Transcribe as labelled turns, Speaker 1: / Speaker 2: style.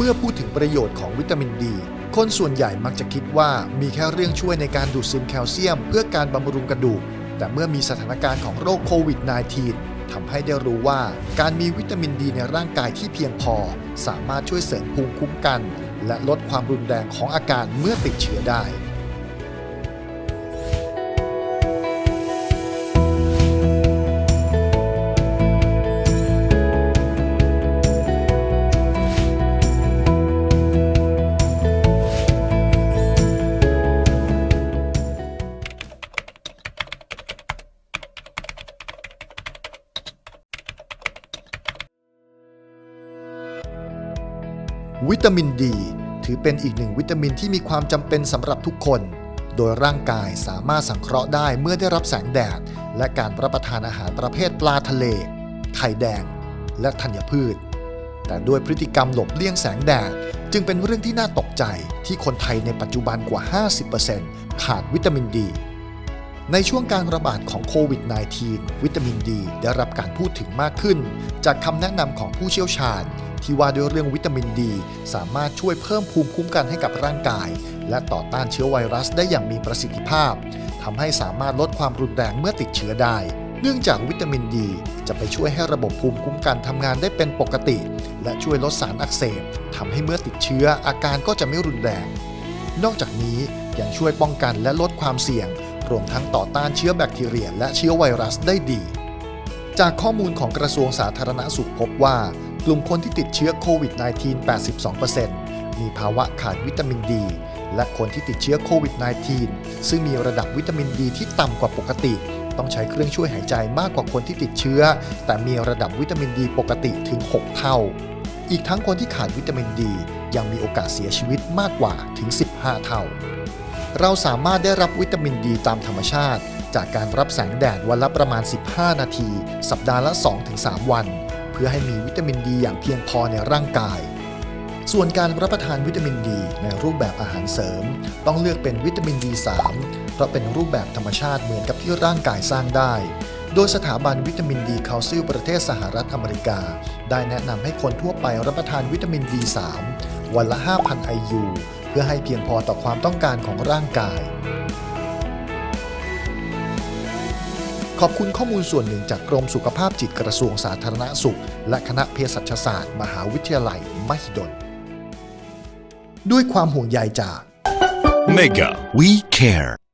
Speaker 1: เมื่อพูดถึงประโยชน์ของวิตามินดี คนส่วนใหญ่มักจะคิดว่ามีแค่เรื่องช่วยในการดูดซึมแคลเซียม เพื่อการบำรุงกระดูก แต่เมื่อมีสถานการณ์ของโรคโควิด -19 ทำให้ได้รู้ว่าการมีวิตามินดีในร่างกายที่เพียงพอ สามารถช่วยเสริมภูมิคุ้มกัน และลดความรุนแรงของอาการเมื่อติดเชื้อได้ วิตามินดี ถือเป็นอีกหนึ่งวิตามินที่มีความจำเป็นสำหรับทุกคน โดยร่างกายสามารถสังเคราะห์ได้เมื่อได้รับแสงแดด และการรับประทานอาหารประเภทปลาทะเล ไข่แดง และธัญพืช แต่ด้วยพฤติกรรมหลบเลี่ยงแสงแดด จึงเป็นเรื่องที่น่าตกใจที่คนไทยในปัจจุบันกว่า 50%ขาดวิตามินดี ในช่วงการระบาดของโควิด -19 วิตามินดีได้รับการพูดถึงมากขึ้น จากคำแนะนำของผู้เชี่ยวชาญ ที่ว่าด้วยเรื่องวิตามินดี สามารถช่วยเพิ่มภูมิคุ้มกันให้กับร่างกาย และต่อต้านเชื้อไวรัสได้อย่างมีประสิทธิภาพทำให้สามารถลดความรุนแรงเมื่อติดเชื้อได้ เนื่องจากวิตามินดี จะไปช่วยให้ระบบภูมิคุ้มกันทำงานได้เป็นปกติ และช่วยลดสารอักเสบทำให้เมื่อติดเชื้ออาการก็จะไม่รุนแรง นอกจากนี้ยังช่วยป้องกันและลดความเสี่ยง รวมทั้งต่อต้านเชื้อแบคทีเรียและเชื้อไวรัสได้ดี จากข้อมูลของกระทรวงสาธารณสุขพบว่า กลุ่มคนที่ติดเชื้อโควิด -19 82%มีภาวะขาดวิตามินดี และคนที่ติดเชื้อโควิด -19 ซึ่งมีระดับวิตามินดีที่ต่ำกว่าปกติ ต้องใช้เครื่องช่วยหายใจมากกว่าคนที่ติดเชื้อ แต่มีระดับวิตามินดีปกติถึง 6 เท่า อีกทั้งคนที่ขาดวิตามินดี ยังมีโอกาสเสียชีวิตมากกว่าถึง 15 เท่า เราสามารถได้รับวิตามินดีตามธรรมชาติ จากการรับแสงแดดวันละประมาณ 15 นาที สัปดาห์ละ 2-3 วัน เพื่อให้มีวิตามินดีอย่างเพียงพอในร่างกาย ส่วนการรับประทานวิตามินดีในรูปแบบอาหารเสริม ต้องเลือกเป็นวิตามินดี3เพราะเป็นรูปแบบธรรมชาติเหมือนกับที่ร่างกายสร้างได้โดยสถาบันวิตามินดีคาลซิลประเทศสหรัฐอเมริกา ได้แนะนำให้คนทั่วไปรับประทานวิตามิน D3 วันละ 5,000 IU เพื่อให้เพียงพอต่อความต้องการของร่างกาย ขอบคุณข้อมูลส่วนหนึ่งจากกรมสุขภาพจิตกระทรวงสาธารณสุข และคณะเภสัชศาสตร์ มหาวิทยาลัยมหิดล ด้วยความห่วงใยจาก
Speaker 2: Mega We Care